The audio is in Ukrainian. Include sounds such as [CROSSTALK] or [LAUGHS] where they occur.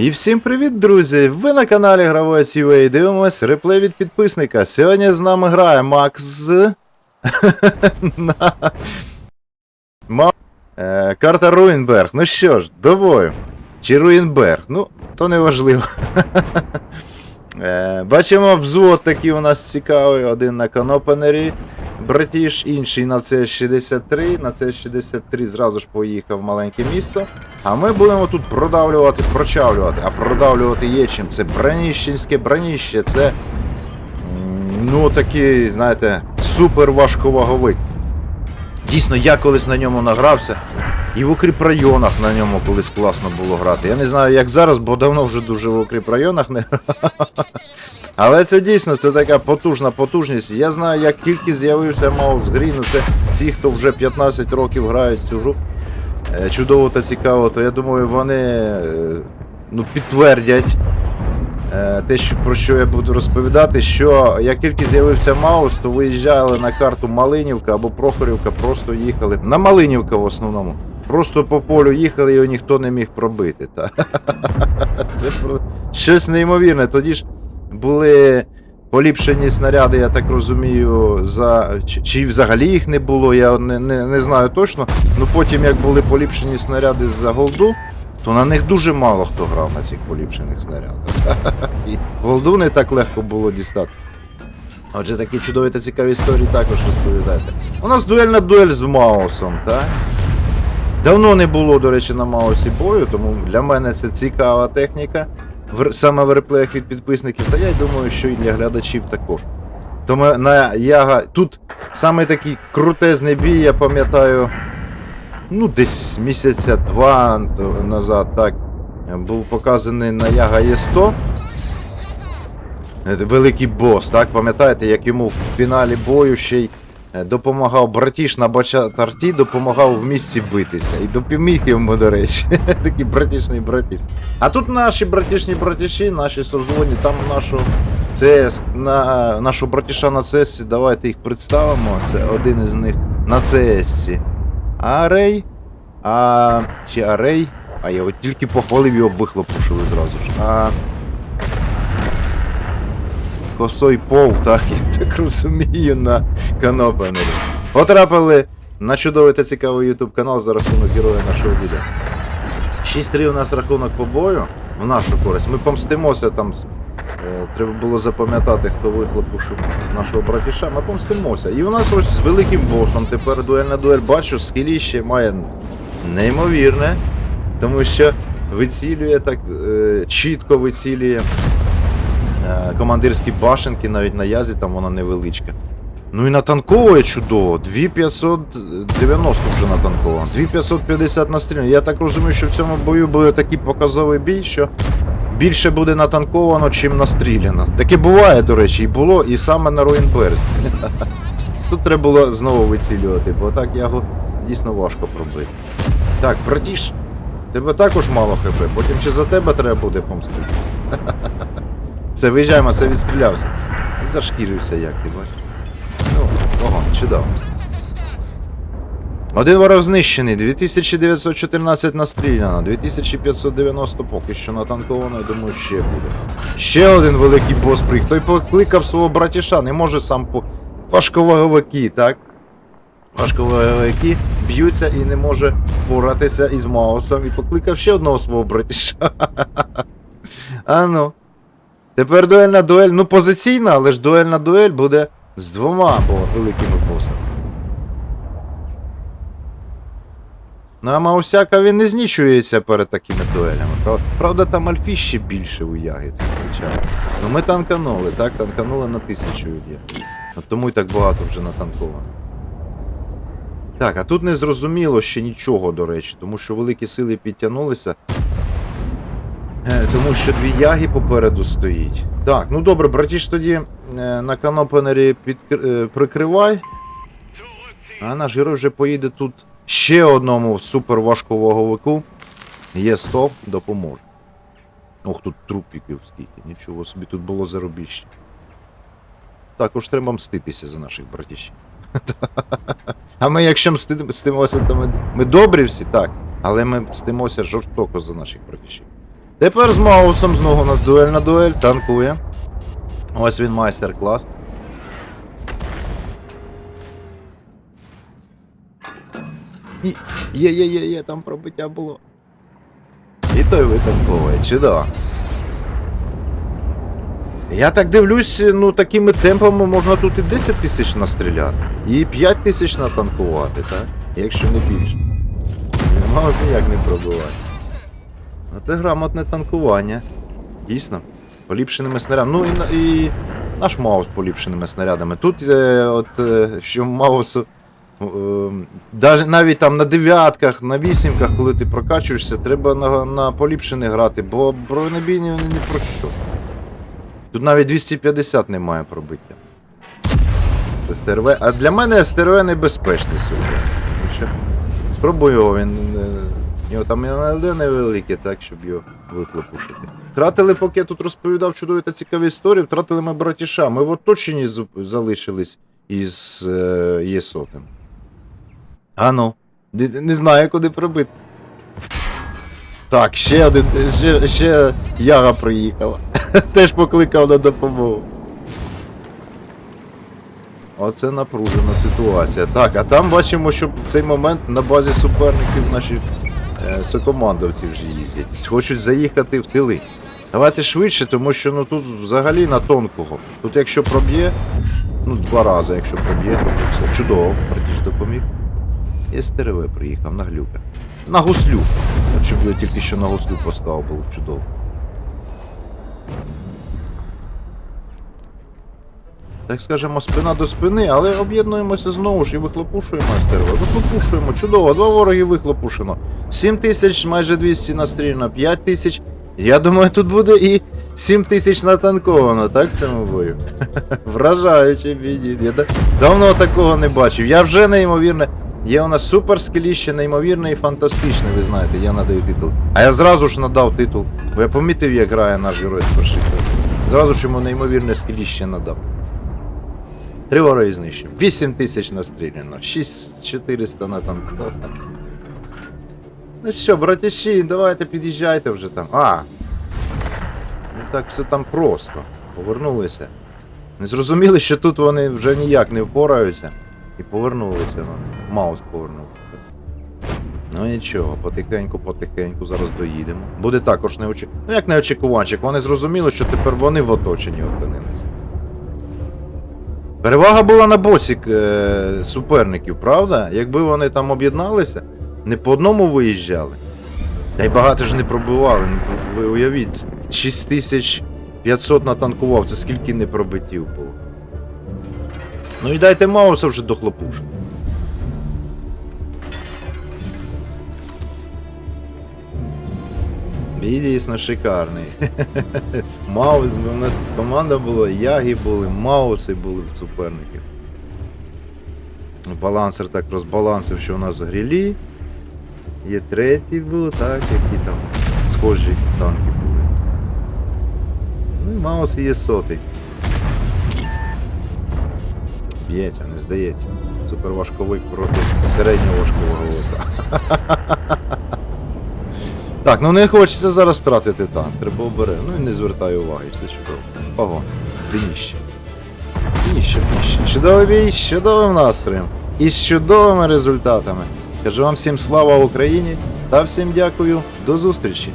І всім привіт, друзі! Ви на каналі Гравець UA дивимось реплей від підписника. Сьогодні з нами грає Макс. [LAUGHS] Е, карта Руїнберг. Ну що ж, до бою. Чи Руїнберг? Ну, то не важливо. [LAUGHS] е, бачимо взвод такий у нас цікавий. Один на канопенері. Братіш, інший на С63. На С63 зразу ж поїхав в маленьке місто. А ми будемо тут продавлювати, прочавлювати. А продавлювати є чим. Це браніщенське браніще, це. Ну, такий, знаєте, супер важковаговик. Дійсно, я колись на ньому награвся. І в укріпрайонах на ньому колись класно було грати. Я не знаю, як зараз, бо давно вже дуже в укріпрайонах не [LAUGHS] грав. Але це дійсно це така потужна потужність. Я знаю, як тільки з'явився Маус Грін, ну це ці, хто вже 15 років грають цю гру, е, чудово та цікаво, то я думаю, вони е, ну, підтвердять е, те, що, про що я буду розповідати, що як тільки з'явився Маус, то виїжджали на карту Малинівка або Прохорівка, просто їхали. На Малинівка в основному. Просто по полю їхали, його ніхто не міг пробити. Та. [LAUGHS] Це щось неймовірне. Тоді ж були поліпшені снаряди, я так розумію, за. Чи, чи взагалі їх не було, я не, не, не знаю точно. Ну потім, як були поліпшені снаряди за голду, то на них дуже мало хто грав на цих поліпшених снарядах. [LAUGHS] І голду не так легко було дістати. Отже, такі чудові та цікаві історії також розповідайте. У нас дуельна дуель з Маусом, так? Давно не було, до речі, на Маусі бою, тому для мене це цікава техніка. В, саме в реплеях від підписників, та я думаю, що і для глядачів також. Тому на Яга. Тут саме такий крутезний бій, я пам'ятаю, ну, десь місяця два назад, так, був показаний на Яга Є100. Е, Великий бос, так? Пам'ятаєте, як йому в фіналі бою ще й допомагав братіш на бача-тарті, допомагав в місті битися. І допоміг йому, до речі. [LAUGHS] Такий братішний братіш. А тут наші братішні братіші, наші созвоні, там нашого ЦС, на, нашого братіша на ЦС, давайте їх представимо. Це один із них на ЦС. Арей. А. Чи Арей? А я от тільки похвалив його вихлопушили зразу ж. А. Косой пол, так, я так розумію, на канопенері. Потрапили на чудовий та цікавий YouTube канал за рахунок героя нашого діда. 6-3 у нас рахунок по бою в нашу користь. Ми помстимося там. е, Треба було запам'ятати, хто вихлопушив нашого братіша. Ми помстимося. І у нас ось з великим босом тепер дуельна дуель. Бачу, скіліще має неймовірне, тому що вицілює так е, чітко вицілює командирські башенки, навіть на язі там вона невеличка. Ну і натанковує чудово. 2590 вже натанковано. 2550 настріляно. Я так розумію, що в цьому бою буде такий показовий бій, що більше буде натанковано, чим настріляно. Таке буває, до речі, і було, і саме на Руїнберзі. [LAUGHS] Тут треба було знову вицілювати, бо так його дійсно важко пробити. Так, братіш, тебе також мало хп, потім ще за тебе треба буде помститися. [LAUGHS] Все, виїжджаємо, це відстрілявся. Зашкірився як, ти бачиш. Ну, ого, чудово. Один ворог знищений, 2914 настріляно, 2590 поки що натанковано, я думаю, ще буде. Ще один великий бос приїхав. Той покликав свого братіша, не може сам по. Важковаговики, так? Важковаговики б'ються і не може поратися із Маусом. І покликав ще одного свого братіша. [LAUGHS] А ну. Тепер дуельна дуель, ну позиційна, але ж дуельна дуель буде з двома бо великими босами. Ну, а Маусяка він не знічується перед такими дуелями. Правда, там альфі ще більше у це звичайно. Ну ми танканули, так? Танканули на тисячу від. От тому і так багато вже натанковано. Так, а тут не зрозуміло ще нічого, до речі, тому що великі сили підтягнулися. Е, Тому що дві яги попереду стоїть. Так, ну добре, братіш тоді е, на канопенері під, е, прикривай. А наш герой вже поїде тут ще одному суперважковаговику. Є стоп, допоможе. Ох, тут трупіків скільки, нічого собі тут було заробіще. Також треба мститися за наших братішів. [LAUGHS] А ми, якщо мсти- мстимося, то ми, ми добрі всі, так. Але ми мстимося жорстоко за наших братішів. Тепер з Маусом знову у нас дуельна дуель, танкує. Ось він майстер-клас. Є, є, є, є, там пробиття було. І той витанковує, чудово. Я так дивлюсь, ну такими темпами можна тут і 10 тисяч настріляти, і 5 тисяч натанкувати, так? Якщо не більше. Маус ніяк не пробиває. Це грамотне танкування. Дійсно. Поліпшеними снарядами. Ну і, і наш маус поліпшеними снарядами. Тут е, от е, що маусу. е, даже, навіть там на дев'ятках, на вісімках, коли ти прокачуєшся, треба на, на поліпшене грати, бо бронебійні не про що. Тут навіть 250 немає пробиття. Це СТРВ. А для мене СТРВ небезпечний сьогодні. Спробую його, він. Нього там НЛД невелике, так, щоб його виклопушити. Втратили, поки я тут розповідав чудові та цікаві історії, втратили ми братіша. Ми в оточенні залишились із е, ЄСОТом. А ну, не, знаю, куди пробити. Так, ще один, ще, ще Яга приїхала. [LAUGHS] Теж покликав на допомогу. Оце напружена ситуація. Так, а там бачимо, що в цей момент на базі суперників наші сокомандовці вже їздять. Хочуть заїхати в тили. Давайте швидше, тому що ну тут взагалі на тонкого. Тут якщо проб'є, ну два рази, якщо проб'є, то все чудово, братіж допоміг. І СТРВ приїхав на глюка. На гуслю. Якщо б я тільки що на гуслю поставив, було б чудово. Так скажемо, спина до спини, але об'єднуємося знову ж і вихлопушуємо стерво. Вихлопушуємо, чудово, два вороги вихлопушено. 7 тисяч, майже 200 настріляно, 5 тисяч. Я думаю, тут буде і 7 тисяч натанковано, так, в цьому бою? [LAUGHS] Вражаючий підід. Я да- давно такого не бачив. Я вже неймовірне. Є у нас супер скеліще, неймовірне і фантастичне, ви знаєте, я надаю титул. А я зразу ж надав титул, бо я помітив, як грає наш герой з перших. Зразу ж йому неймовірне скеліще надав. Три вороги знищив. 8 тисяч настріляно, 6400 натанковано. Ну що, братіші, давайте під'їжджайте вже там. А! Ну так все там просто. Повернулися. Не зрозуміли, що тут вони вже ніяк не впораються. І повернулися вони. Маус повернувся. Ну нічого, потихеньку, потихеньку зараз доїдемо. Буде також неочі... Ну як неочікуванчик, вони зрозуміли, що тепер вони в оточенні опинилися. Перевага була на босі е, суперників, правда? Якби вони там об'єдналися, не по одному виїжджали. Та й багато ж не пробивали. Ну, ви уявіть, 6500 натанкував, це скільки не пробитів було. Ну і дайте Мауса вже до Бій дійсно шикарний. [LAUGHS] Маус, у нас команда була, яги були, мауси були в суперників. Балансер так розбалансив, що у нас грілі. Є третій був, так, які там схожі танки були. Ну і маус є сотий. Б'ється, не здається. Суперважковик проти середнього важкого вока. [LAUGHS] Так, ну не хочеться зараз втратити танк, треба обере. Ну і не звертаю уваги, все чудово. Ого, дніще. Дніще, дніще. Чудовий бій, з чудовим настроєм і з чудовими результатами. Кажу вам всім слава Україні та всім дякую, до зустрічі!